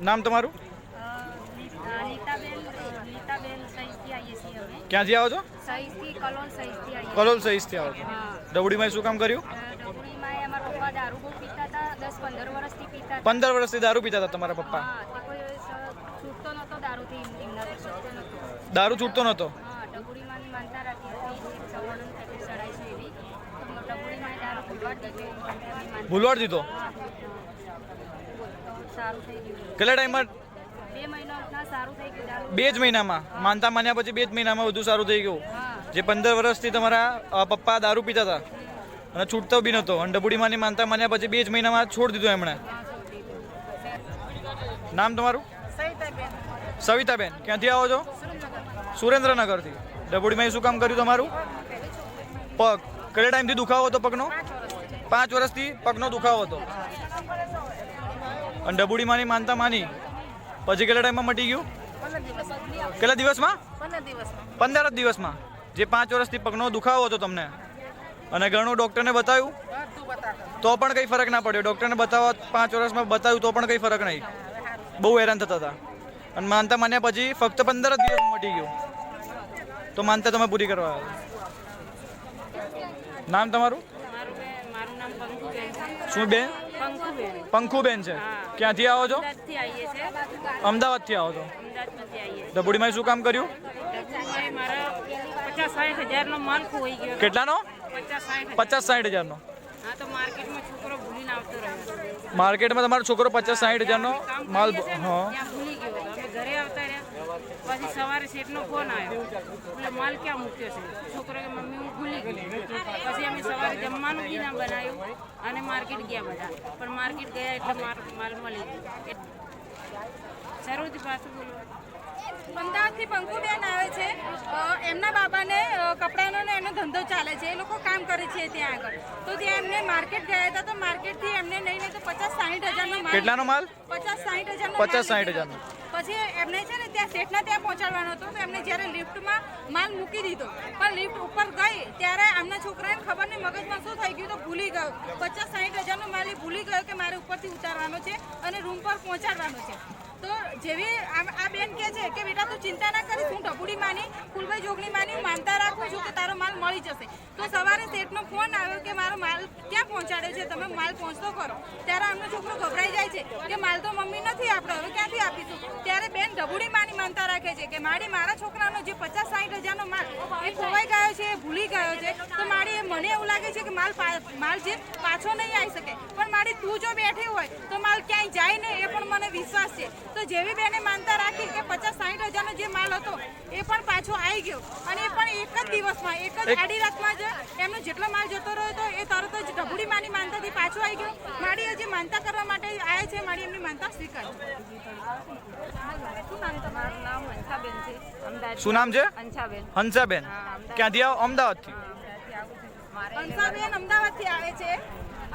નામ તમારું? ક્યાંથી આવો છો? કલોલ આવીએ આવો છો. ડબુડીમાં શું કામ કર્યું? પંદર વર્ષથી દારૂ પીતા હતા તમારા પપ્પા? દારૂ છૂટતો નહોતો? ભૂલવાડ દીધો એમની માનતા ભૂલવાડ દીધો હા તો સારું થઈ ગયું કેટલા ટાઈમમાં? બે જ મહિનામાં? માનતા માન્યા પછી બે જ મહિનામાં બધું સારું થઈ ગયું? જે પંદર વર્ષથી તમારા પપ્પા દારૂ પીતા હતા અને છૂટતો બી નહોતો. અને ડબુડીમાંની માનતા માન્યા પછી બે જ મહિનામાં છોડી દીધો એમણે. નામ તમારું? સવિતાબેન. ક્યાંથી આવો છો? સુરેન્દ્રનગરથી. ડબુડીમાં શું કામ કર્યું તમારું? પગ. કેટલા ટાઈમથી દુખાવો હતો પગનો? પાંચ વર્ષથી પગનો દુખાવો હતો. અને ડબુડીમાંની માનતા માની. પછી કેટલા ટાઈમમાં મટી ગયું? કેટલા દિવસમાં? પંદર જ દિવસમાં. જે પાંચ વર્ષથી પગનો દુખાવો હતો તમને. અને ઘણું ડૉક્ટરને બતાવ્યું? તો પણ કંઈ ફરક ના પડ્યો. ડૉક્ટરને બતાવવા પાંચ વર્ષમાં બતાવ્યું તો પણ કંઈ ફરક નહીં. બહુ હેરાન થતા હતા. અને માનતા માન્યા પછી ફક્ત પંદર જ દિવસ મટી ગયું. તો માનતા તમે પૂરી કરવા આવ્યા. નામ તમારું? શું બેન? પંખુબેન. છે. ક્યાંથી આવો છો? અમદાવાદથી થી આવો છો. ડબુડીમાં શું કામ કર્યું? કેટલાનો? પચાસ સાઠ પચાસ સાઠ હજારનો. હા માર્કેટમાં તમારો છોકરો પચાસ સાઠ હજારનો નો માલ ને, હા. પછી સવારે શેઠનો ફોન આવ્યો. એટલે માલ ક્યાં મૂક્યો છે? છોકરો કે મમ્મી હું ભૂલી ગઈ. પછી અમે સવારે જમવાનું બી ના બનાવ્યું અને માર્કેટ ગયા બધા. પણ માર્કેટ ગયા એટલે માર માલ મળી ગયો. શરૂથી પાછું બોલો. અમદાવાદથી પંકુબેન આવે છે. એમના બાબાને કપડાનો ને એનો ધંધો ચાલે છે. એ લોકો કામ કરે છે ત્યાં આગળ. તો ત્યાં એમને માર્કેટ ગયા હતા તો માર્કેટથી એમને નહીં નહીં તો પચાસ સાઠ હજારનો માલ કેટલાનો માલ? પચાસ સાઠ હજાર પચાસ સાહીઠ સાઠ લીધેલો. પછી એમને છે ને ત્યાં શેઠના ત્યાં પહોંચાડવાનો હતો તો એમને જ્યારે લિફ્ટમાં માલ મૂકી દીધો, પણ લિફ્ટ ઉપર ગઈ ત્યારે આમના છોકરાને ખબર નહીં, મગજમાં શું થઈ ગયું તો ભૂલી ગયો. પચાસ સાઠ હજારનો માલ ભૂલી ગયો કે મારે ઉપરથી ઉતારવાનો છે અને રૂમ પર પહોંચાડવાનો છે. તો જેવી આ બેન કહે છે કે, બેટા, તું ચિંતા ના કરીશ, હું ઢબુડી માની, ફૂલભાઈ જોગણી માની, હું માનતા રાખું છું કે તારો માલ મળી જશે. તો સવારે શેઠનો ફોન આવ્યો કે, મારો માલ ક્યાં પહોંચાડ્યો છે તમે માલ પહોંચતો કરો ત્યારે આમનો છોકરો ગભરાઈ જાય છે કે માલ તો મમ્મી નથી આપણે હવે ક્યાંથી આપીશું? ત્યારે બેન ઢબુડી માની માનતા રાખે છે કે મારી મારા છોકરાનો જે પચાસ સાઠ હજારનો માલ એ ખોવાઈ ગયો છે એ ભૂલી ગયો છે તો મારી મને એવું લાગે છે કે માલ માલ જે પાછો નહીં આવી શકે. પણ મારી તું જો બેઠી હોય તો માલ ક્યાંય જાય નહીં એ પણ મને વિશ્વાસ છે. તો જેવી બેને માનતા રાખી કે પચાસ સાઠ હજારનો જે માલ હતો એ પણ પાછો આવી ગયો. અને એ પણ એક જ દિવસમાં એક જ આડી રાતમાં જ એમનો જેટલો માલ જતો રહ્યો હતો એ તરત જ ઢબુડી માની માનતાથી પાછો આવી ગયો. મારી હજી માનતા કરવા માટે આવ્યા છે મારી એમની માનતા સ્વીકાર. શું નામ તમારું નામ અંછાબેન છે હંસાબેન ક્યાંથી આવો? અમદાવાદથી? હંસાબેન અમદાવાદથી આવે છે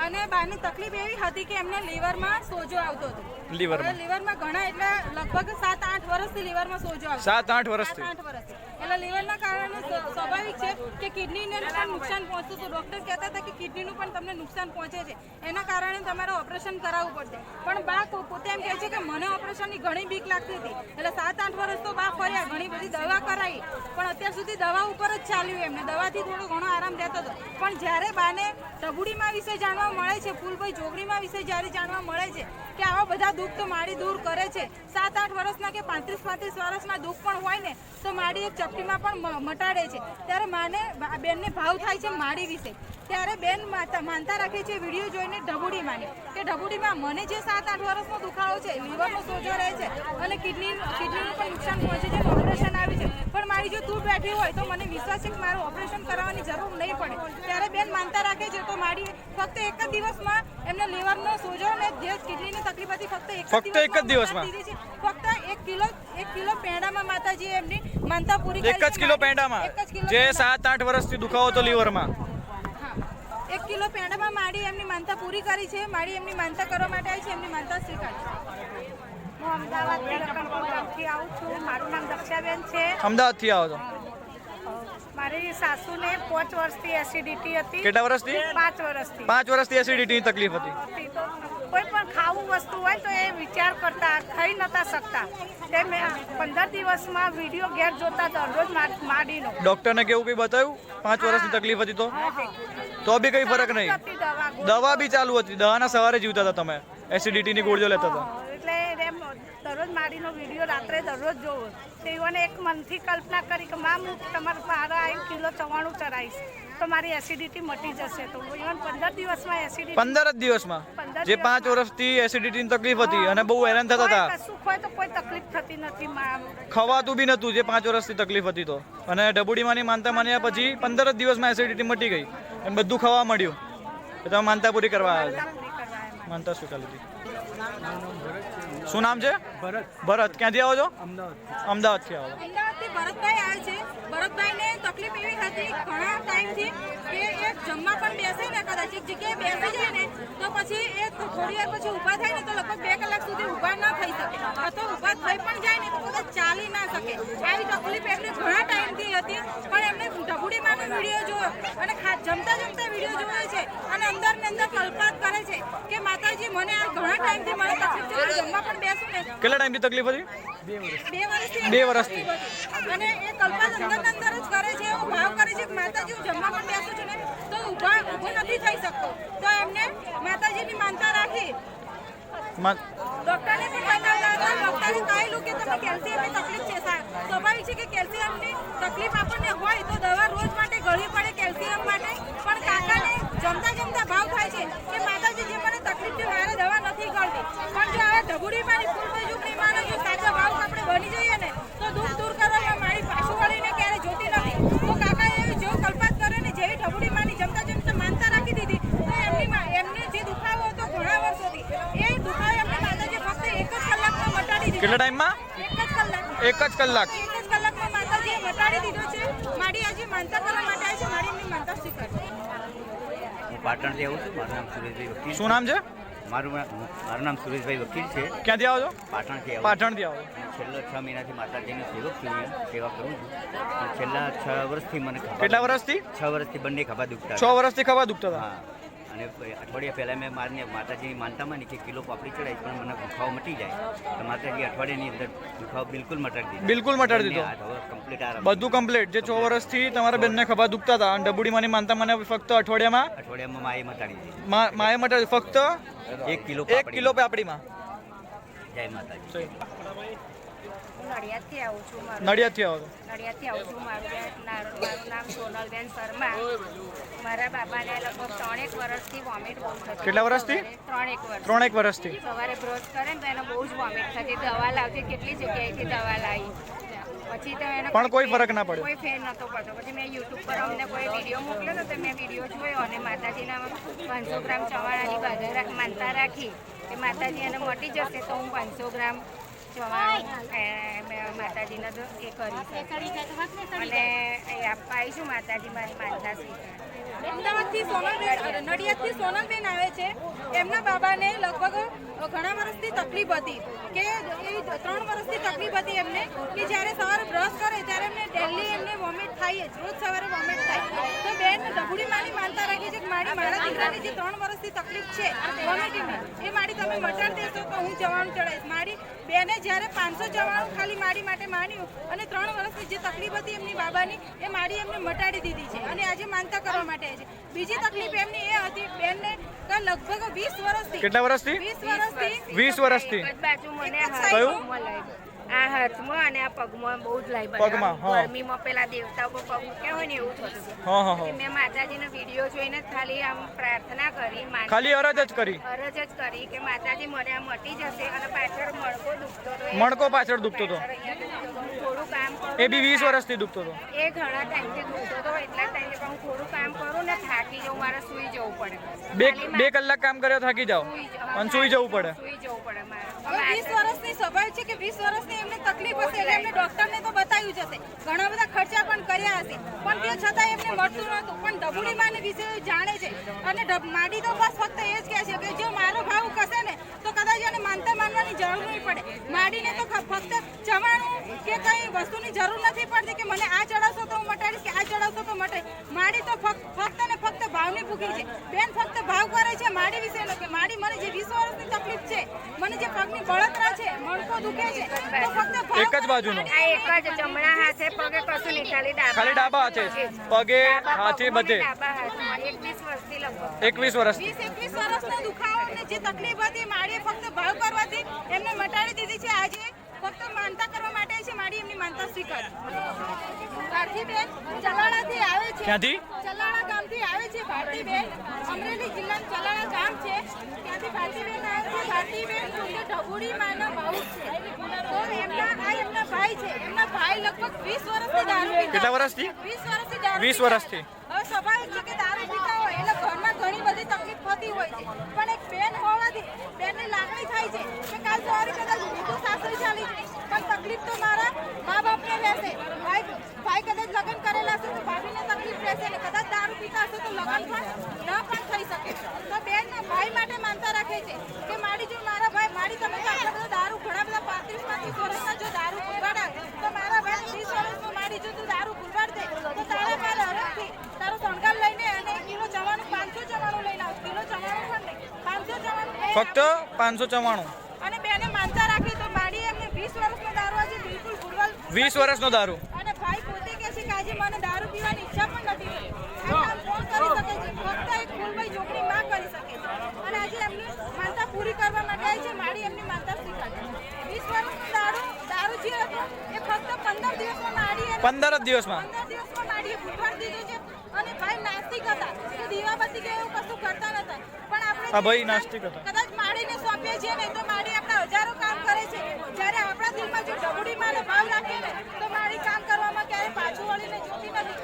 અને બાની તકલીફ એવી હતી કે એમને લીવરમાં સોજો આવતો હતો. લીવરમાં. હવે લીવરમાં ઘણા એટલે લગભગ સાત આઠ વર્ષથી લીવરમાં સોજો આવતો સાત આઠ વર્ષથી? સાત આઠ વર્ષથી. એટલે લીવરના કારણે સ્વાભાવિક છે કે કિડનીને પણ નુકસાન પહોંચતું હતું. ડૉક્ટર કહેતા હતા કે કિડનીનું પણ તમને નુકસાન પહોંચે છે. એના કારણે તમારે ઓપરેશન કરાવવું પડશે. પણ બા પોતે એમ કહે છે કે મને ઓપરેશનની ઘણી બીક લાગતી હતી. એટલે સાત આઠ વર્ષ તો બા ફર્યા, ઘણી બધી દવા કરાવી. પણ અત્યાર સુધી દવા ઉપર જ ચાલ્યું એમને. દવાથી થોડો ઘણો આરામ રહેતો હતો. પણ જ્યારે બાને ડબુડીમાં વિશે જાણવા મળે છે, ફૂલભાઈ જોગડીમાં વિશે જ્યારે જાણવા મળે છે કે આવા બધા દુઃખ તો માડી દૂર કરે છે સાત આઠ વર્ષના કે પાંત્રીસ પાંત્રીસ વર્ષના દુઃખ પણ હોય ને, તો માડી એક ચપટીમાં પણ મટાડે છે. ત્યારે માને બેનને ભાવ થાય છે મારી વિશે. ત્યારે બેન માનતા રાખે છે વીડિયો જોઈને ઢબુડી માની કે ઢબુડીમાં મને જે સાત આઠ વર્ષનો દુખાવો છે, લીવરનો સોજો રહે છે અને કિડની, કિડનીનું પણ નુકસાન પહોંચે છે ઓપરેશન આવી છે. પણ મારી જો તું બેઠી હોય તો મને વિશ્વાસ છે કે મારું ઓપરેશન કરાવવાની જરૂર નહીં પડે. ત્યારે બેન માનતા રાખે છે તો મારી ફક્ત એક જ દિવસમાં એમને લીવરનો સોજો અને જે કિડનીની તકલીફ હતી ફક્ત એક ફક્ત એક જ દિવસમાં? ફક્ત એક કિલો એક કિલો પેંડામાં માતાજી એમની માનતા પૂરી એક જ કિલો પેંડામાં? જે સાત આઠ વર્ષથી દુખાવો હતો લીવરમાં? એક કિલો પેંડામાં માડી એમની માનતા પૂરી કરી છે. માડી એમની માનતા કરવા માટે આવી છે. એમની માનતા સ્વીકારી હું અમદાવાદથી આવું છું. મારું નામ દક્ષાબેન છે. અમદાવાદથી આવો છો? મારી સાસુને પાંચ વર્ષથી એસિડિટી હતી. કેટલા વર્ષથી? પાંચ વર્ષથી. પાંચ વર્ષથી એસિડિટીની તકલીફ હતી. કોઈ પણ ખાવું વસ્તુ હોય તો એ વિચાર કરતા ખાઈ નતા શકતા. તે મેં પંદર દિવસમાં વીડિયો ઘેર જોતા દરરોજ માડીનો. ડોક્ટરને કેવું કંઈ બતાવ્યું પાંચ વર્ષની તકલીફ હતી તો? તો બી કંઈ ફરક નહીં. દવા બી ચાલુ હતી. દવાના સવારે જીવતા હતા તમે. એસિડિટીની ગોળીઓ લેતા હતા. દરરોજ મારીનો વીડિયો રાત્રે દરરોજ જોવો. તેઓને એક મનથી કલ્પના કરી કે માં હું તમારા પારા આવીને કિલો ચવાણું ચડાવીશ તો મારી એસિડિટી મટી જશે. તો ઇવન પંદર દિવસમાં એસિડિટી પંદર જ દિવસમાં? જે પાંચ વર્ષથી એસિડિટીની તકલીફ હતી અને બહુ હેરાન થતા હતા. સુખ હોય તો કોઈ તકલીફ થતી નથી ખવાતું બી નતું જે પાંચ વર્ષથી તકલીફ હતી તો. અને ડબુડીમાંની માનતા માન્યા પછી પંદર જ દિવસમાં એસિડિટી મટી ગઈ. એમ બધું ખાવા મળ્યું. તમે માનતા પૂરી કરવા આવ્યા માનતા સ્વીકાર લીધી શું નામ છે? ભરત. ભરત. ક્યાંથી આવો છો? અમદાવાદથી આવો અમદાવાદથી ભરતભાઈ આવે છે. ભરતભાઈને તકલીફ એવી હતી ઘણા ટાઈમથી કે એ જમવા પણ બેસે ને કદાચ. એક જગ્યાએ બેસી જાય ને તો પછી એ થોડી વાર પછી ઊભા થાય ને તો લગભગ બે કલાક સુધી ઊભા ના થઈ શકે. અથવા થઈ પણ જાય ને તો કદાચ ચાલી ના શકે. આવી તકલીફ એમને ઘણા ટાઈમથી હતી પણ એમને ઢબુડીમાંનો વીડિયો જોયો અને ખા- જમતા જમતા વીડિયો જોયો છે અને અંદર ને અંદર કલ્પાત કરે છે કે માતાજી મને આ ઘણા ટાઈમથી મને તકલીફ છે. જમવા પણ બેસું ને કેટલા ટાઈમથી તકલીફ હતી? બે વર્ષથી બે વર્ષથી. અને એ કલ્પાસ અંદર ને અંદર જ કરે છે એવો ભાવ કરે છે કે માતાજી હું જમવા પણ બેસું છું ને તો ઊભા ઊભો નથી થઈ શકતો. તો એમને માતાજીની માનતા રાખી. ડોક્ટરને પણ હતા ડોક્ટરે કહેલું કે તમને કેલ્શિયમની તકલીફ છે સાહેબ સ્વાભાવિક છે કે કેલ્શિયમની તકલીફ આપણને હોય તો દવા રોજ માટે ગળવી પડે કેલ્શિયમ માટે પણ કાકાને જમતા જમતા ભાવ થાય છે કે માતાજી જે મને તકલીફ છે મારે દવા નથી ગળવી પણ જો આ ઢબુડીમાંની ફૂલબાજુની માનો જો સાચા ભાવ આપણે બની જઈએ ને તો દૂર દૂર કરવામાં મારી પાછું વળીને ક્યારે જોતી નથી તો કાકા એ જેવો કલ્પાત કરે ને જેવી ઢબુડીમાંની જમતા જમતા માનતા રાખી દીધી તો એમની મા- એમને જે દુખાવો હતો ઘણા વર્ષોથી એ દુખાવો એમને માતાજી ફક્ત એક જ કલાકમાં મટાડી દીધો કેટલા ટાઈમમાં એક જ કલાક એક જ કલાક એક જ કલાકમાં માતાજીએ મટાડી દીધો છે મારી આજે માનતા કરવા માટે આવી છે મારી ટાઈમમાં? એક જ કલાક. પાટણથી આવું છું. મારું નામ સુરેશભાઈ વકીલ શું નામ છે? મારું મારું નામ સુરેશભાઈ વકીલ છે. ક્યાંથી આવો છો? પાટણથી આવું પાટણથી આવો છેલ્લા છ મહિનાથી માતાજીની સેવક છું સેવા કરું છું. છેલ્લા છ વર્ષથી મને કેટલા વર્ષથી? છ વર્ષથી બંને ખભા દુખતા છ વર્ષથી ખભા દુખતા હતા. હા. અને અઠવાડિયા પહેલાં મેં મારને માતાજીની માનતામાં માની કે કિલો પાપડી ચડાવી પણ મને દુખાવો મટી જાય. તો માતાજી અઠવાડિયાની અંદર દુખાવો બિલકુલ મટાડી દીધો. બિલકુલ મટાડી દીધો. કમ્પ્લીટ આરામ બધું કમ્પ્લીટ જે છ વર્ષથી તમારા બેનને ખભા દુખતા હતા. અને ડબુડીમાંની માનતા મને ફક્ત અઠવાડિયામાં? અઠવાડિયામાં માએ મટાડી દીધી. માએ મટાડી ફક્ત એક કિલો એક કિલો પાપડીમાં. જય માતાજી. નડિયાદથી આવું છું મારું. નડિયાદથી આવો નડિયાદથી આવું છું મારું મારું નામ સોનલબેન શર્મા. મારા બાબાને લગભગ ત્રણેક વર્ષથી વોમિટ બહુ થતી કેટલા વર્ષથી? ત્રણેક વર્ષ ત્રણેક વર્ષથી. સવારે બ્રશ કરે ને તો એને બહુ જ વોમિટ થતી. દવા લાવતી કેટલી જગ્યાએથી દવા લાવી. પછી તો એને પણ કોઈ ફરક ના પડ્યો. કોઈ ફેર નતો પડતો. પછી મેં યુટ્યુબ પર અમને કોઈ વીડિયો મોકલ્યો તો મેં વીડિયો જોયો અને માતાજીના પાંચસો ગ્રામ ચવાણાની બાધા રાખ- માનતા રાખી. કે માતાજી એને મટી જશે તો હું પાંચસો ગ્રામ માતાજીને તો એ કરીશ અને એ આપવા આવીશું માતાજી મારી માનતા સ્વીકાર અમદાવાદથી સોનલબેન નડિયાદથી સોનલબેન આવે છે. એમના બાબાને લગભગ ઘણા વર્ષથી તકલીફ હતી કે એ ત્રણ વર્ષથી તકલીફ હતી એમને કે જ્યારે સવારે બ્રશ કરે ત્યારે એમને થાય જ રોજ સવારે વોમિટ થાય. તો બેન ડબુડી માની માનતા રાખી છે કે મારી મારા દીકરાની જે ત્રણ વર્ષથી તકલીફ છે વોમિટિંગની એ મારી તમે મટાડી દેશો તો હું જવાનું ચડાવીશ. મારી બેને જ્યારે પાંચસો જવાનું ખાલી મારી માટે માન્યું અને ત્રણ વર્ષની જે તકલીફ હતી એમની બાબાની એ મારી એમને મટાડી દીધી છે અને આજે માનતા કરવા માટે છે. બીજી તકલીફ એમની એ હતી બેનને લગભગ વીસ વર્ષથી કેટલા વર્ષથી? વીસ વર્ષથી વીસ વર્ષથી. કયું? આ હાથમાં અને આ પગમાં બહુ જ લાઈ પગમાં, ગરમીમાં પેલા દેવતા ઉપર પગ મૂક્યા હોય ને એવું થતું હતું. હા હા કે મેં માતાજીનો વીડિયો જોઈને ખાલી આમ પ્રાર્થના કરી ખાલી અરજ જ કરી. અરજ જ કરી કે માતાજી મને આ મટી જશે અને પાછળ મણકો દુખતો હતો મણકો પાછળ દુખતો હતો. થોડું કામ કરું એ બી વીસ વર્ષથી દુખતો હતો. એ ઘણા ટાઈમથી દુખતો હતો એટલા ટાઈમે પણ હું થોડું કામ કરું ને થાકી જવું મારે સુઈ જવું પડે. બે બે કલાક કામ કર્યા થાકી જાઓ. સુઈ અને સુઈ જવું પડે. સુઈ જવું પડે મારે. વીસ વર્ષની સ્વભાવ છે કે વીસ વર્ષની એમને તકલીફ હશે એટલે એમને ડોક્ટરને તો બતાવ્યું જ હશે. ઘણા બધા ખર્ચા પણ કર્યા હશે. પણ તે છતાં એમને મળતું નહોતું. પણ ડબુડી માને વિશે જાણે છે. અને માડી તો બસ ફક્ત એ જ કહે છે કે જો મારો ભાવ કશે ને, તો કદાચ એને માનતા માનવાની જરૂર નહીં પડે. માડીને તો ફક્ત ચમાણું કે કંઈ વસ્તુની જરૂર નથી પડતી કે મને આ ચડાવશો તો હું મટાડીશ કે આ ચડાવશો તો મટાડીશ. માડી તો ફક્ત ને ભૂખી છે. બેન ફક્ત ભાવ કરે છે માડી વિશે કે માડી મને જે વીસ વર્ષની તકલીફ છે મને જે પગની બળતરા છે મણકો દુખે છે તો ફક્ત ભાવ એક જ બાજુનો. આ એક જ જમણા હાથે પગે કશું નહીં ખાલી ડાબા ખાલી ડાબા હાથે. પગે, હાથે, બધે. ને ડાબા હાથમાં એકવીસ વર્ષથી લગભગ. એકવીસ વર્ષ વીસ એકવીસ વર્ષનો દુખાવો અને જે તકલીફ હતી માડીએ ફક્ત ભાવ કરવાથી એમને મટાડી દીધી છે. આજે ફક્ત માનતા કરવા માટે છે મારી એમની માનતા સ્વીકાર. ભારતીબેન ચલાળાથી આવે છે. ક્યાંથી? ચલાળા ગામથી આવે છે ભારતીબેન અમરેલી જિલ્લાનું ચલાળા ગામ છે. ત્યાંથી ભારતીબેન આવે છે. ભારતીબેન પોતે ઢબુડી માના ભાઉ છે. તો એમના આ એમના ભાઈ છે. એમના ભાઈ લગભગ વીસ વર્ષથી દારૂ પીતા કેટલા વર્ષથી? 20 વર્ષથી દારૂ 20 વર્ષથી. હવે સ્વાભાવિક છે કે દારૂ પીતા હોય એટલે ઘરમાં ઘણી બધી તકલીફ થતી હોય છે. પણ એક બેન હોવાથી બેનની લાગણી થાય છે કે કાલ સવારે કદાચ હું સાસરી ચાલી પણ તકલીફ તો મારા મા બાપને રહેશે. ભાઈ ભાઈ કદાચ લગ્ન કરેલા હશે તો ભાભીને તકલીફ રહેશે ને કદાચ દારૂ પીતા હશે તો લગ્ન પણ ન પણ થઈ શકે. તો બેન ભાઈ માટે માનતા રાખે છે કે મારી જો મારા ભાઈ મારી તમે આટલા બધા દારૂ ઘણા બધા પાંત્રીસ પાંત્રીસ વર્ષના જો દારૂ ઉગાડા તો મારા ભાઈ વીસ વર્ષમાં મારી જો તું દારૂ ભૂલવાડ દે તો તારા મારા હરખથી તારો શણગાર લઈને અને એક કિલો ચવાનું પાંચસો ચવાનું લઈને આવ કિલો ચવાનું પણ નહીં પાંચસો ચવાનું લઈને ફક્ત પાંચસો ચવાણું અને બેને માનતા રાખી તો માડી એમને વીસ વર્ષનો દારૂ આજે બિલકુલ ભૂલવા વીસ વર્ષનો દારૂ. અને ભાઈ પોતે કહે છે કે આજે મને દારૂ પીવાની ઈચ્છા પણ નથી આ કોણ કરી શકે છે. ફક્ત એક ફૂલભાઈ જોગણી માં કરી શકે છે. અને આજે એમની માનતા પૂરી કરવા માટે આવી છે. માડી એમની માનતા સ્વીકારે વર્ષનો દારૂ દારૂ જે હતો એ ફક્ત પંદર દિવસમાં માડી દિવસમાં. પંદર દિવસમાં માડીએ ભૂખવાડ દીધું છે. અને ભાઈ નાસ્તિક હતા. કે દીવાબત્તી કે એવું કશું કરતા નતા. પણ આપણે આ ભાઈ નાસ્તિક હતા. છીએ ને તો આપણા હજારો કામ કરે છે. જ્યારે આપણા દિલમાં તો માડી કામ કરવામાં ક્યારે પાછું વળીને જોતી નથી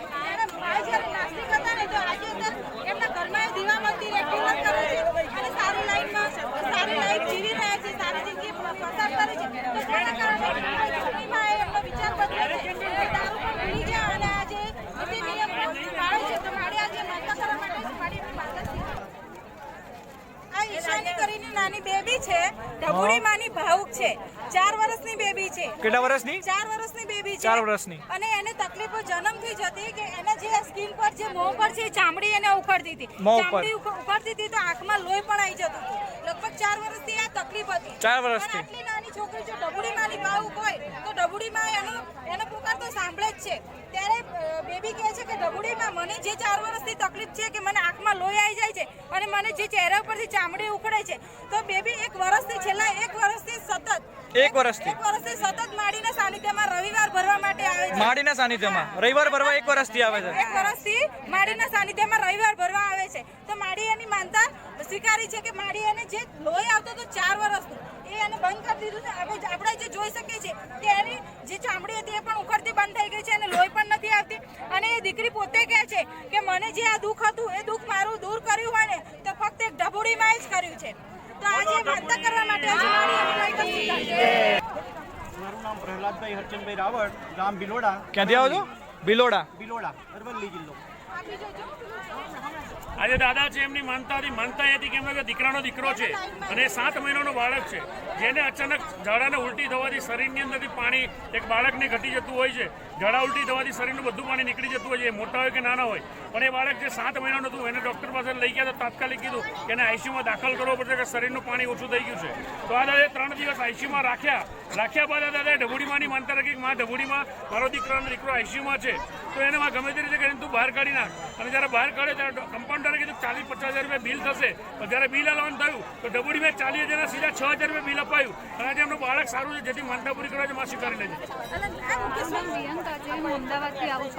નાસ્તિક હતા ને તો આજે અંદર એમના ઘરમાં એ દીવાબત્તી રેગ્યુલર કરે છે અને સારી લાઈનમાં સારી લાઈફ જીવી રહ્યા છે સારી જિંદગી પસાર કરે છે તો તેના કારણે જોગણીમાં એ એમનો વિચાર બદલે છે કે દારૂ પણ ભૂલી જાય અને આજે નીતિ નિયમ પાળે છે તો માડી આજે માનતા કરવા માટે માડી એમની માનતા સ્વીકારે આ ઈશાની કરીને નાની બેબી છે ઢબુડી માની ભાવુક છે ચાર વર્ષની બેબી છે કેટલા વર્ષની? ચાર વર્ષની બેબી છે. ચાર વર્ષની. અને એને તકલીફો જન્મથી જ હતી કે એને જે સ્કિન પર જે મોં પર છે ચામડી એને ઉખડતી હતી. ચામડી ઉખડતી હતી તો આંખમાં લોહી પણ આવી જતું હતું. લગભગ ચાર વર્ષથી આ તકલીફ હતી. ચાર વર્ષથી. આટલી નાની છોકરી જો ડબુડી માં ભાવુક હોય તો ડબુડી માં એનો એનો તો સાંભળે જ છે. ત્યારે બેબી કહે છે કે ડબુડી મને જે ચાર વર્ષથી તકલીફ છે કે મને આંખમાં લોહી આવી જાય છે અને મને જે ચહેરા ઉપરથી ચામડી ઉખડે છે. તો બેબી એક વર્ષથી છેલ્લા એક વર્ષથી સતત એક વર્ષથી? એક વર્ષથી સતત માડીના સાનિધ્યમાં રવિવાર ભરવા માટે આવે છે. માડીના સાનિધ્યમાં. રવિવાર ભરવા એક વર્ષથી આવે છે. એક વર્ષથી માડીના સાનિધ્યમાં રવિવાર ભરવા આવે છે. તો માડી એની માનતા સ્વીકારી છે કે માડી એને જે લોહી આવતો હતો ચાર વર્ષનું એ એને બંધ કરી દીધું છે હવે આપણે જે જોઈ શકીએ છીએ કે એની જે ચામડી હતી એ પણ ઉખડતી બંધ થઈ ગઈ છે અને લોહી પણ નથી આવતી. અને એ દીકરી પોતે કહે છે કે મને જે આ દુઃખ હતું એ દુઃખ મારું દૂર કર્યું હોય ને તો ફક્ત એક ઢબુડીમાં જ કર્યું છે. તો આજે માનતા કરવા માટે છે. મારું નામ પ્રહલાદભાઈ હરચંદભાઈ રાવળ ગામ બિલોડા. ક્યાંથી આવો છો? બિલોડા. બિલોડા અરવલ્લી જિલ્લો. આપી જોજો. આજે દાદા છે, એમની માનતા હતી માનતા હતી કે એમનો દીકરાનો દીકરો છે અને સાત મહિનાનો બાળક છે, જેને અચાનક ઝાડાને ઉલટી થવાથી શરીરની અંદરથી પાણી, એક બાળકને ઘટી જતું હોય છે, ઝાડા ઉલટી થવાથી શરીરનું બધું પાણી નીકળી જતું હોય છે મોટા હોય કે નાના હોય, પણ એ બાળક જે સાત મહિનાનું હતું, એને ડૉક્ટર પાસે લઈ ગયા તો તાત્કાલિક કીધું કે એને આઈસીયુમાં દાખલ કરવો પડશે કે શરીરનું પાણી ઓછું થઈ ગયું છે. તો આ દાદાએ ત્રણ દિવસ આઈસીયુમાં રાખ્યા. રાખ્યા બાદ દાદાએ ઢબુડીમાંની માનતા રાખી કે માં ઢબુડીમાં મારો દીકરો અને દીકરો આઈસીયુમાં છે. તો એને માં ગમે તે રીતે કરીને તું બહાર કાઢી નાખ. અને જ્યારે બહાર કાઢે ત્યારે કમ્પાઉન્ડરે કીધું ચાલીસ પચાસ હજાર રૂપિયા બિલ થશે. પણ જ્યારે બિલ અલાવન થયું તો ડબુડીમાં ચાલીસ હજારના સીધા છ હજાર રૂપિયા બિલ અપાયું. અને આજે એમનું બાળક સારું છે જેથી માનતા પૂરી કરવા છે માં સ્વીકારી લેજે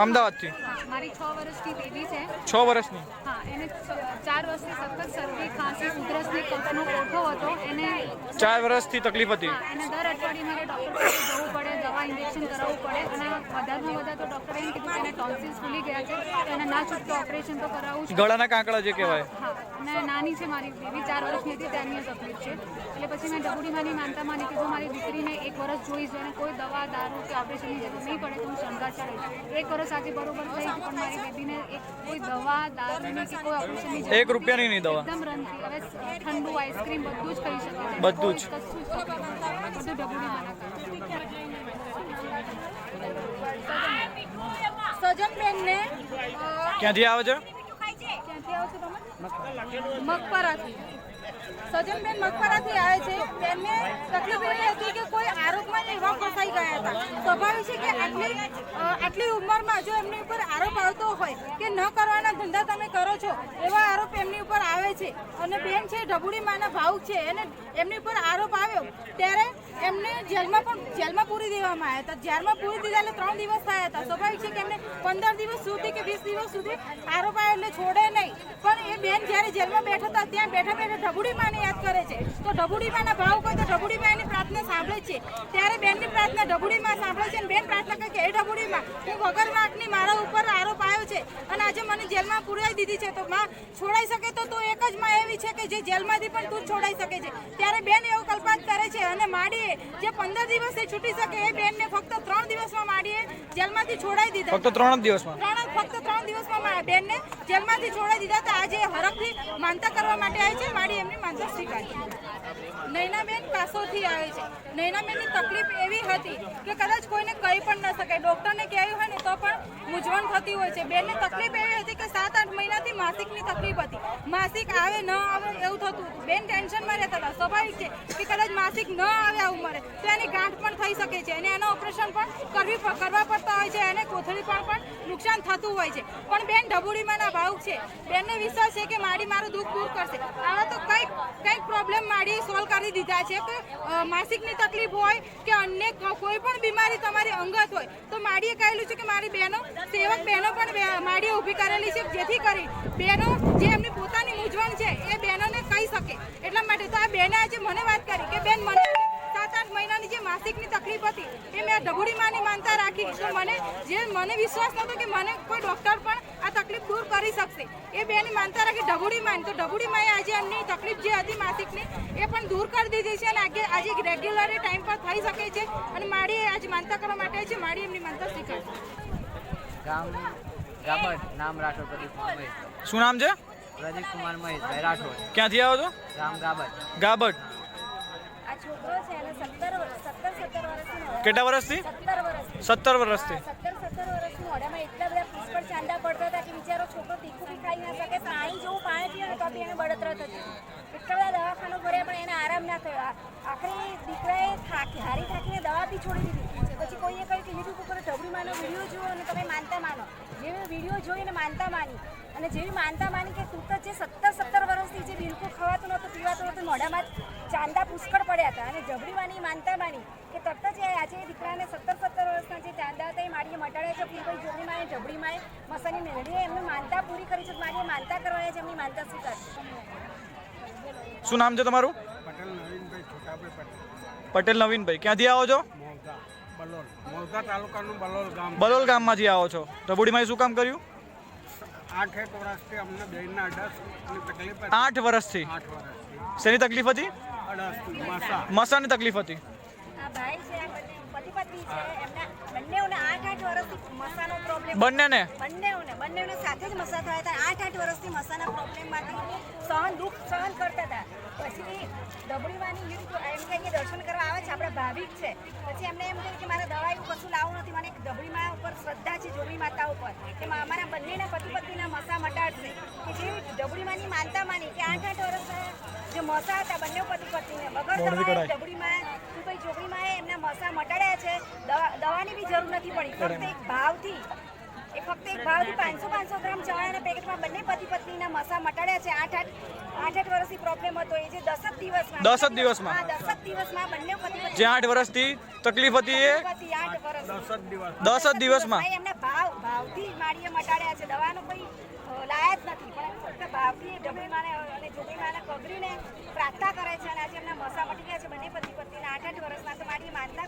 અમદાવાદથી. મારી છ વર્ષની બેબી છે. છ વર્ષની. હા એને ચાર વર્ષથી સતત શરદી ખાંસી ઉધરસની કફનો કોઠો હતો. એને ચાર વર્ષથી તકલીફ હતી. એને દર અઠવાડિયે મારે ડૉક્ટર પાસે જવું પડે દવા ઇન્જેક્શન કરાવવું પડે. અને વધારેમાં વધારે તો ડૉક્ટરે એમ કીધું કે એને ટોન્સિલ્સ ફૂલી ગયા છે. તો એને ના છૂટકે ઓપરેશન તો કરાવવું જ ગળાના કાંકડા જે કહેવાય? અને નાની છે મારી બેબી ચાર વર્ષની હતી ત્યારની તકલીફ છે. એટલે પછી મેં ડબુડીમાંની માનતા માની કીધું મારી દીકરીને એક વર્ષ જોઈશ અને કોઈ દવા દારૂ કે ઓપરેશનની જરૂર નહીં પડે તો હું શંકા ચડે એક વર્ષ આજે બરોબર થઈ પણ મારી બેબીને એક કોઈ દવા દારૂની કે કોઈ ઓપરેશનની જરૂર એક રૂપિયાની નહીં દવા? એકદમ રનથી હવે ઠંડુ આઈસ્ક્રીમ બધું જ કરી શકે છે. બધું જ. કશું જ બધું ડબુડીમાંના સજન અ, ક્યાંથી આવે છે? ક્યાંથી આવો છો તમે આવે છે. બેનને તકલીફ એવી હતી કે કોઈ આરોપમાં એવા ફસાઈ ગયા હતા. સ્વાભાવિક છે કે આટલી આટલી ઉંમરમાં જો એમની ઉપર આરોપ આવતો હોય કે ન કરવાના ધંધા તમે કરો છો, એવા આરોપ એમની ઉપર છે. અને બેન છે ઢબુડી માના ભાવુક છે. અને એમની ઉપર આરોપ આવ્યો. ત્યારે એમને જેલમાં પણ, જેલમાં પૂરી દેવામાં આવ્યા હતા. જેલમાં પૂરી દીધા એટલે ત્રણ દિવસ થયા હતા. સ્વાભાવિક છે કે એમને પંદર દિવસ સુધી કે વીસ દિવસ સુધી આરોપ આવ્યો એટલે છોડે નહીં. પણ એ બેન જ્યારે જેલમાં બેઠા હતા, ત્યાં બેઠા બેઠા ઢબુડી માને યાદ કરે છે. તો ઢબુડી માના ભાવ કોઈ તો ઢબુડી માની પ્રાર્થના સાંભળે છે. ત્યારે બેનની પ્રાર્થના ઢબુડી માં સાંભળે છે અને બેન પ્રાર્થના કરે કે એ ઢબુડી માં, હું વગર વાંકની મારા ઉપર આરોપ આવ્યો છે. અને આજે મને જેલમાં પુરાઈ દીધી છે. તો માં, છોડાઈ શકે તો તું એક જ માં એવી છે કે જે જેલમાંથી પણ તું છોડાઈ શકે છે. ત્યારે બેન એવો કલ્પાત કરે છે અને માડીએ જે પંદર દિવસથી છૂટી શકે એ બેનને ફક્ત ત્રણ દિવસમાં માડીએ જેલમાંથી છોડાઈ દીધા. ફક્ત ત્રણ જ દિવસમાં? ત્રણ ફક્ત ત્રણ દિવસમાં બેનને જેલમાંથી છોડાઈ દીધા. તો આજે હરખથી માનતા કરવા માટે આવી છે. માડી એમની માનતા સ્વીકારી નૈનાબેન કાસોથી આવે છે. નૈનાબેનની તકલીફ એવી હતી કે કદાચ કોઈને કહી પણ ન શકાય. ડૉક્ટરને કહેવું હોય ને તો પણ મૂંઝવણ થતી હોય છે. બેનને તકલીફ એવી હતી કે સાત આઠ મહિનાથી માસિકની તકલીફ હતી. માસિક આવે, ન આવે એવું થતું હતું. બેન ટેન્શનમાં રહેતા હતા. સ્વાભાવિક છે કે કદાચ માસિક ન આવે આ ઉંમરે તો એની ગાંઠ પણ થઈ શકે છે. અને એનું ઓપરેશન પણ કરવી કરવા પડતા હોય છે. અને કોથળી પણ પણ નુકસાન થતું હોય છે. પણ બેન ઢબુડીમાંના ભાવુક છે. બેનને વિશ્વાસ છે કે માડી મારું દુઃખ દૂર કરશે. આવા તો કંઈક કંઈક પ્રોબ્લેમ માડી સોલ્વ કરી દીધા છે કે માસિકની તકલીફ હોય કે અન્ય કોઈ પણ બીમારી તમારી અંગત હોય, તો માડીએ કહેલું છે કે મારી બહેનો, સેવક બહેનો પણ માડીએ ઊભી કરેલી છે, જેથી કરી બહેનો જે એમની પોતાની મૂંઝવણ છે, એ બહેનોને કહી શકે. એટલા માટે તો આ બેને આજે મને વાત કરી કે, બેન, મને સાત મહિનાની જે માસિકની તકલીફ હતી એ મેં ઢબુડી માની માનતા રાખી તો મને જે મને વિશ્વાસ નહોતો કે મને કોઈ ડૉક્ટર પણ આ તકલીફ દૂર કરી શકશે. એ બેની માનતા રાખી ઢબુડી માની. તો ઢબુડી માએ આજે એમની તકલીફ જે હતી માસિકની એ પણ દૂર કરી દીધી છે અને આજે આજે રેગ્યુલર ટાઈમ પર થઈ શકે છે અને મારી આજે માનતા કરવા માટે છે. મારી એમની માનતા સ્વીકાર. ગામ ગાબડ નામ રાઠોડ પ્રદીપ શું નામ છે? પ્રદીપ કુમાર મહેશભાઈ રાઠોડ. ક્યાંથી આવો છો? ગામ ગાબડ ગાબટ. આ છોકરો છે અને સત્તર સત્તર સત્તર વર્ષથી કેટલા વર્ષથી સત્તર વર્ષથી સત્તર વર્ષથી સત્તર સત્તર વર્ષની મોઢામાં એટલા બધા પુષ્કળ ચાંદા પડતા હતા કે બિચારો છોકરો તીખું બી ખાઈ ના શકે પાણી જેવું પાણી પીએ ને તો બી એને બળતરા થતી એટલા બધા દવાખાનું ભર્યા પણ એને આરામ ના થયો. આખરે દીકરાએ થાકી હારી થાકીને દવા બી છોડી દીધી. પછી કોઈએ કહ્યું કે યુટ્યુબ ઉપર ઢબડી માનો વીડિયો જુઓ અને તમે માનતા માનો. જેવી વીડિયો જોઈને માનતા માની. અને જેવી માનતા માની કે તું જે સત્તર સત્તર વર્ષથી જે બિલકુલ ખવાતું નહોતું પીવાતું નહોતું મોઢામાં જ ચાંદા પુષ્કળ પડ્યા હતા અને જબરીવાની માનતા માની કે તરત જ આજે દીકરાને સત્તર સત્તર વર્ષના જે ચાંદા હતા એ માડીએ મટાડ્યા છે માએ જબડી માએ મસાની મેળવીએ એમને માનતા પૂરી કરી છે મારીએ માનતા કરવાની છે એમની માનતા સ્વીકાર શું નામ છે તમારું? પટેલ નવીનભાઈ છોટાભાઈ પટેલ. પટેલ નવીનભાઈ ક્યાંથી આવો છો? બલોલ. મોલતા તાલુકાનું બલોલ ગામ. બલોલ ગામમાંથી આવો છો. ઢબુડીમાં શું કામ કર્યું? આઠ વર્ષથી અમને બેનના અડસની તકલીફ હતી. આઠ વર્ષથી? આઠ વર્ષથી. શેની તકલીફ હતી? અડસ માસા. મસાની તકલીફ હતી. પતિ છે એમના બંનેઓને આઠ આઠ વર્ષથી મસાનો પ્રોબ્લેમ બંનેને? બંનેઓને બંનેઓને સાથે જ મસા થયા. હતા આઠ આઠ વર્ષથી મસાના પ્રોબ્લેમમાંથી સહન દુઃખ સહન કરતા હતા. પછી ડબડીવાની એમ કે અહીંયા દર્શન કરવા આવે છે આપણા ભાવિક છે. પછી એમને એમ કહ્યું કે મારે દવા એવું કશું લાવવું નથી મને એક ડબડી મા ઉપર શ્રદ્ધા છે જોગણી માતા ઉપર. એમાં અમારા બંનેના પતિ પત્નીના મસા મટાડશે. કે જે ડબડીમાની માનતા માની કે આઠ આઠ વર્ષના જે મસા હતા બંને પતિ પત્નીને વગર દવાએ ડબડી માં કોઈ માં એમના મસા મટાડ્યા છે. દવા દવાની બી જરૂર નથી પડી. ફક્ત એક ભાવથી એ ફક્ત એક ભાવથી પાંચસો પાંચસો ગ્રામ ચવાણાના પેકેટમાં બંને પતિ પત્નીના મસા મટાડ્યા છે. આઠ આઠ આઠ આઠ વર્ષથી પ્રોબ્લેમ હતો. એ જે દસ જ દિવસમાં દસ જ દિવસમાં? દસ જ દિવસમાં બંને પતિ પત્ની જે આઠ વર્ષથી તકલીફ હતી એ? પતિ આઠ વર્ષ દસ જ દિવસ દસ જ દિવસમાં એમને ભાવ ભાવથી માડીએ મટાડ્યા છે. દવાનો કોઈ અ, લાયા જ નથી પણ ફક્ત ભાવથી ડબલી માને અને જોગી માને પગડીને પ્રાર્થના કરે છે અને આજે એમના મસા મટી ગયા છે બંને પતિ પત્નીના આઠ આઠ વર્ષના તો માડી માનતા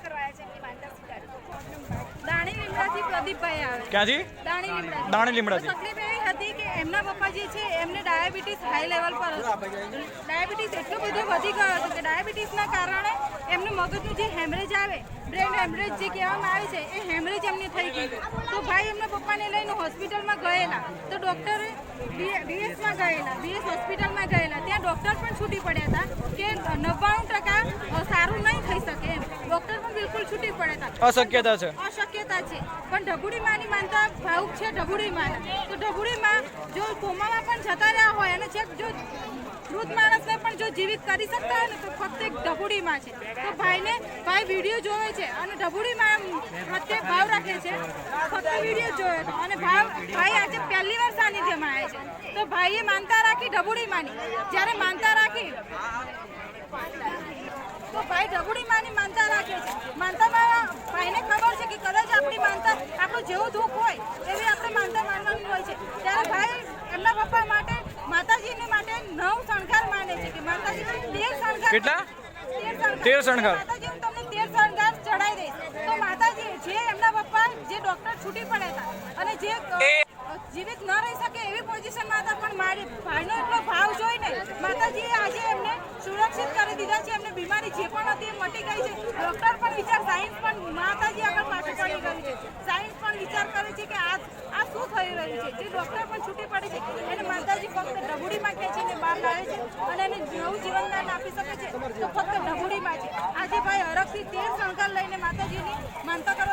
સંદીપભાઈ આવે ક્યાંથી? દાણી લીમડા લીમડાથી. તકલીફ એવી હતી કે એમના પપ્પા જે છે એમને ડાયાબિટીસ હાઈ લેવલ પર ડાયાબિટીસ એટલો બધો વધી ગયો હતો કે ડાયાબિટીસના કારણે એમનું મગજનું જે હેમરેજ આવે બ્રેન હેમરેજ જે કહેવામાં આવે છે એ હેમરેજ એમને થઈ ગયું તો ભાઈ એમના પપ્પાને લઈને હોસ્પિટલમાં ગયેલા. તો ડૉક્ટરે બીએસમાં ગયેલા બીએસ હોસ્પિટલમાં ગયેલા. ત્યાં ડૉક્ટર પણ છૂટી પડ્યા હતા કે નવ્વાણું ટકા સારું નહીં થઈ શકે એમ. ડૉક્ટર પણ બિલકુલ છૂટી પડ્યા હતા. અશક્યતા છે. અશક્યતા છે. પણ ઢબુડી માની માનતા ભાવુક છે ઢબુડી માં તો ઢબુડી માં જો કોમામાં પણ જતા રહ્યા હોય અને છેક જો મૃત માણસને પણ જો જીવિત કરી શકતા હોય ને તો ફક્ત એક ઢબુડીમાં છે. તો ભાઈને, ભાઈ વીડિયો જોવે છે અને ઢબુડીમાં પ્રત્યે ભાવ રાખે છે. ફક્ત વીડિયો જોયો હતો અને ભાવ, ભાઈ આજે પહેલી વાર સાનિધ્યમાં આવે છે. તો ભાઈએ માનતા રાખી ઢબુડી માની જ્યારે માનતા રાખી, તો ભાઈ ઢબુડી માની માનતા રાખે છે. માનતામાં ભાઈને ખબર છે કે કદાચ આપણી માનતા, આપણું જેવું દુઃખ હોય, એવી આપણે માનતા માનવાની હોય છે. ત્યારે ભાઈ એમના પપ્પા માટે માતાજીને માટે નવ શણગાર માને છે કે માતાજી તેર શણગાર કેટલા? તેર શણગાર. માતાજી હું તમને તેર શણગાર ચડાવી દઈશ. તો માતાજી જે એમના પપ્પા જે ડોક્ટર છૂટી પડ્યા હતા અને જે જીવિત ન રહી શકે એવી પોઝિશનમાં હતા પણ મારી ભાઈનો એટલો ભાવ જોઈને માતાજીએ આજે એમને સુરક્ષિત કરી દીધા છે. એમને બીમારી જે પણ હતી એ મટી ગઈ છે. ડોક્ટર પણ વિચાર સાયન્સ પણ માતાજી આગળ પાછું પડી ગયું છે. સાયન્સ પણ વિચાર કરે છે કે આ શું રહ્યું છે. જે ડોક્ટર પણ છૂટી પડે છે, એને માતાજી ફક્ત ઢબુડીમાં ખેંચીને બહાર લાવે છે અને એને નવું જીવનદાન આપી શકે છે. તો ફક્ત ઢબુડીમાં છે આજે ભાઈ હરખથી તેર શણગાર લઈને માતા